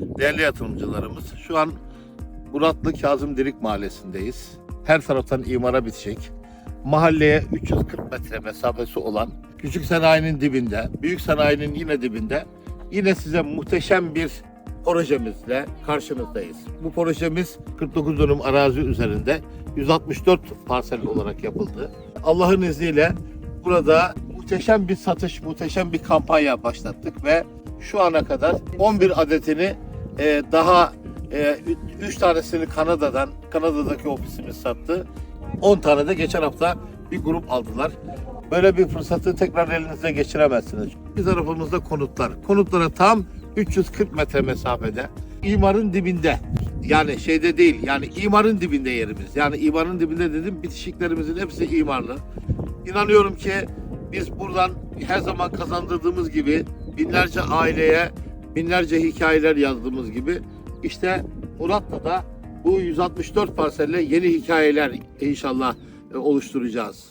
değerli yatırımcılarımız. Şu an Muratlı Kazım Dirik Mahallesi'ndeyiz. Her taraftan imara bitecek. Mahalleye 340 metre mesafesi olan küçük sanayinin dibinde, büyük sanayinin yine dibinde yine size muhteşem bir projemizle karşınızdayız. Bu projemiz 49 dönüm arazi üzerinde 164 parsel olarak yapıldı. Allah'ın izniyle burada muhteşem bir satış, muhteşem bir kampanya başlattık ve şu ana kadar 11 adetini e, daha 3 tanesini Kanada'dan, Kanada'daki ofisimiz sattı. 10 tane de geçen hafta bir grup aldılar. Böyle bir fırsatı tekrar elinize geçiremezsiniz. Bir tarafımızda konutlar. Konutlara tam 340 metre mesafede. İmarın dibinde. Yani şeyde değil. Yani imarın dibinde yerimiz. Yani imarın dibinde dedim bitişiklerimizin hepsi imarlı. İnanıyorum ki biz buradan her zaman kazandırdığımız gibi binlerce aileye binlerce hikayeler yazdığımız gibi işte Murat'ta da bu 164 parselle yeni hikayeler inşallah e, oluşturacağız.